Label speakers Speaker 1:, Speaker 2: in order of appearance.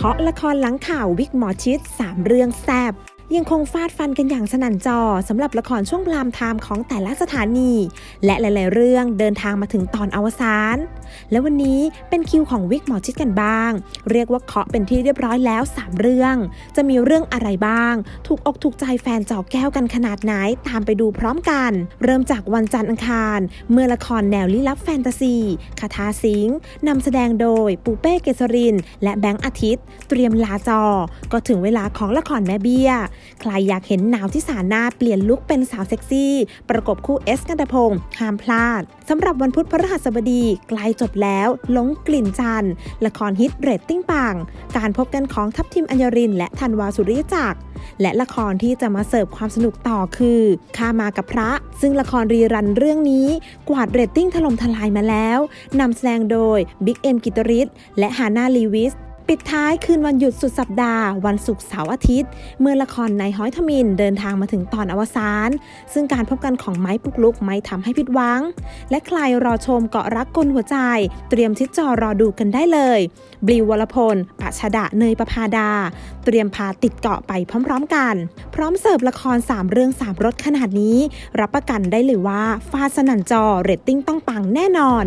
Speaker 1: เคาะละครหลังข่าววิกหมอชิด 3 เรื่องแซบ ยังคงฟาดฟันกันอย่างสนั่นจอสำหรับละครช่วงพรามไทม์ของแต่ละสถานี และหลาย ๆ เรื่องเดินทางมาถึงตอนอวสานและวันนี้เป็นคิวของวิกหมอชิดกันบ้าง เรียกว่าเคาะเป็นที่เรียบร้อยแล้ว 3 เรื่อง จะมีเรื่องอะไรบ้าง ถูกอกถูกใจแฟนจอแก้วกันขนาดไหนตามไปดูพร้อมกัน เริ่มจากวันจันทร์อังคาร เมื่อละครแนวลี้ลับแฟนตาซีคาถาสิงนำแสดงโดยปูเป้เกษริน และแบงค์อาทิตย์ เตรียมลาจอ ก็ถึงเวลาของละครแม่เบี้ยใครอยากเห็นหนาวที่สาหน้าเปลี่ยนลุคเป็นสาวเซ็กซี่ ประกบคู่เอสกันตพงษ์ห้ามพลาดสำหรับวันพุธพฤหัสบดีใกล้จบแล้วหลงกลิ่นจันทร์ละครฮิตเรตติ้งปัง การพบกันของทัพทิมอัญญริน และธันวาสุริยจักรและละครที่จะมาเสิร์ฟความสนุกต่อคือข้ามากับพระ ซึ่งละครรีรันเรื่องนี้ กวาดเรตติ้งถล่มทลายมาแล้วนำแสดงโดยบิ๊กเอ็มกิตริศและฮาน่าลีวิส ปิดท้ายคืนวันหยุดสุดสัปดาห์ วันศุกร์เสาร์อาทิตย์ เมื่อละครนายฮ้อยทมินเดินทางมาถึงตอนอวสานซึ่งการพบกันของไม้ปุกลุกไม่ทำให้ผิดหวัง และใครรอชมเกาะรักกลหัวใจ เตรียมชิดจอรอดูกันได้เลยบลิววรพลปัชดะเนยประพาดา เตรียมพาติดเกาะไปพร้อมๆกัน พร้อมเสิร์ฟละคร 3 เรื่อง 3รสขนาดนี้ รับประกันได้เลยว่าฟาสนันจอเรตติ้งต้องปังแน่นอน